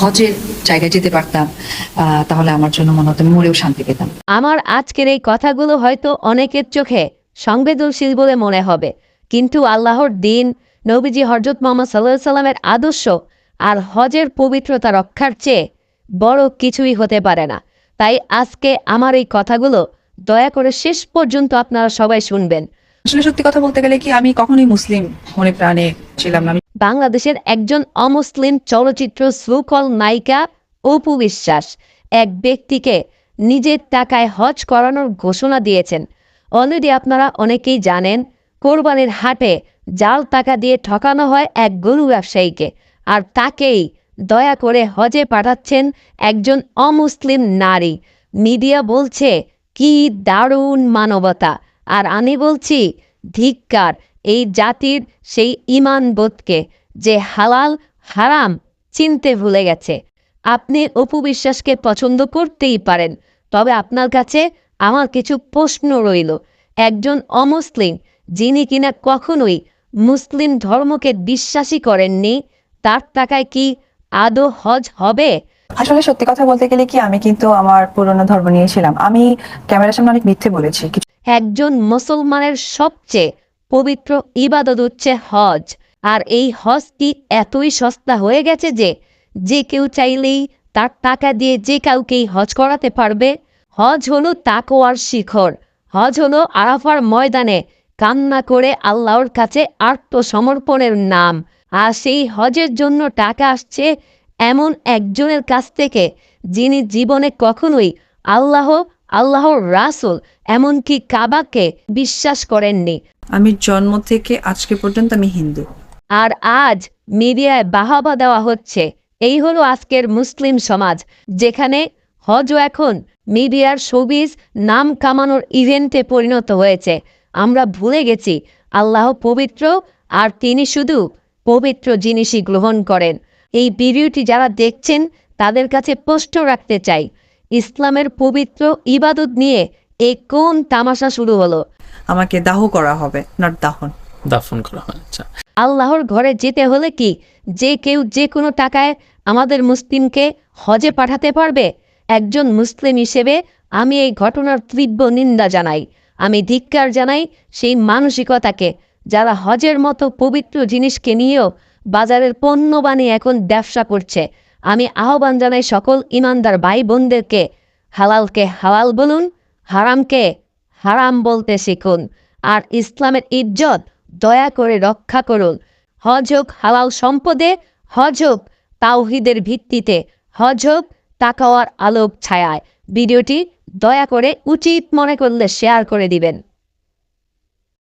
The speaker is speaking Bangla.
হজের জায়গায় যেতে পারতাম তাহলে আমার জন্য মনে হতো মরেও শান্তি পেতাম। আমার আজকের এই কথাগুলো হয়তো অনেকের চোখে সংবেদনশীল বলে মনে হবে কিন্তু আল্লাহর দিন নবীজি হরজত মোহাম্মদ সাল্লাহ সাল্লামের আদর্শ আর হজের পবিত্রতা রক্ষার চেয়ে বড় কিছুই হতে পারে না। তাই আজকে আমার এই কথাগুলো দয়া করে শেষ পর্যন্ত আপনারা সবাই শুনবেন। আসলে সত্যি কথা বলতে গেলে কি আমি কখনোই মুসলিম মনে প্রাণে ছিলাম না। বাংলাদেশের একজন অমুসলিম চলচ্চিত্র সুকল নায়িকা অপু বিশ্বাস এক ব্যক্তিকে নিজের টাকায় হজ করানোর ঘোষণা দিয়েছেন। অলরেডি আপনারা অনেকেই জানেন, কোরবানির হাটে জাল টাকা দিয়ে ঠকানো হয় এক গরু ব্যবসায়ীকে। আর তাকেই দয়া করে হজে পাঠাচ্ছেন একজন অমুসলিম নারী। মিডিয়া বলছে, কি দারুণ মানবতা। আর আমি বলছি, ধিক্কার। এই জাতির সেই ইমান বোধকে যে হালাল হারাম চিনতে ভুলে গেছে। আপনি অপু বিশ্বাসকে পছন্দ করতেই পারেন তবে আপনার কাছে আমার কিছু প্রশ্ন রইল। একজন অমুসলিম যিনি কিনা কখনোই মুসলিম ধর্মকে বিশ্বাসী করেননি তার টাকায় কি আদৌ হজ হবে? আসলে সত্যি কথা বলতে গেলে কি আমি কিন্তু আমার পুরনো ধর্ম নিয়েছিলাম আমি ক্যামেরার সামনে অনেক মিথ্যে বলেছি। একজন মুসলমানের সবচেয়ে পবিত্র ইবাদত হচ্ছে হজ। আর এই হজটি এতই সস্তা হয়ে গেছে যে যে কেউ চাইলেই তার টাকা দিয়ে যে কাউকেই হজ করাতে পারবে। হজ হলো তাকোয়ার শিখর। হজ হলো আরাফার ময়দানে কান্না করে আল্লাহর কাছে আত্মসমর্পণের নাম। আর সেই হজের জন্য টাকা আসছে এমন একজনের কাছ থেকে, যিনি জীবনে কখনোই আল্লাহ, আল্লাহর রাসুল, এমনকি কাবাকে বিশ্বাস করেননি। আমি জন্ম থেকে আজকে পর্যন্ত আমি হিন্দু। আর আজ মিডিয়ায় বাহাবা দেওয়া হচ্ছে। এই হলো আজকের মুসলিম সমাজ, যেখানে হজও এখন মিডিয়ার শোবিজ নাম কামানোর ইভেন্টে পরিণত হয়েছে। আমরা ভুলে গেছি, আল্লাহ পবিত্র আর তিনি শুধু পবিত্র জিনিসই গ্রহণ করেন। এই ভিডিওটি যারা দেখছেন, তাদের কাছে প্রশ্ন রাখতে চাই, ইসলামের পবিত্র ইবাদত নিয়ে এই কোন তামাশা শুরু হলো? আমাকে দাহ করা হবে নট দাহন দাফন করা হয় আচ্ছা। আল্লাহর ঘরে যেতে হলে কি যে কেউ যে কোনো টাকায় আমাদের মুসলিমকে হজে পাঠাতে পারবে? একজন মুসলিম হিসেবে আমি এই ঘটনার তীব্র নিন্দা জানাই। আমি ধিক্কার জানাই সেই মানসিকতাকে যারা হজের মতো পবিত্র জিনিসকে নিয়েও বাজারের পণ্য বানিয়ে এখন ব্যবসা করছে। আমি আহ্বান জানাই সকল ইমানদার ভাই বোনদেরকে হালালকে হালাল বলুন হারামকে হারাম বলতে শিখুন। আর ইসলামের ইজ্জত দয়া করে রক্ষা করুন। হজ হোক হালাল সম্পদে হজ হোক তাওহিদের ভিত্তিতে হজ হোক তাকাওয়ার আলোক ছায়ায়। ভিডিওটি দয়া করে উচিত মনে করলে শেয়ার করে দিবেন।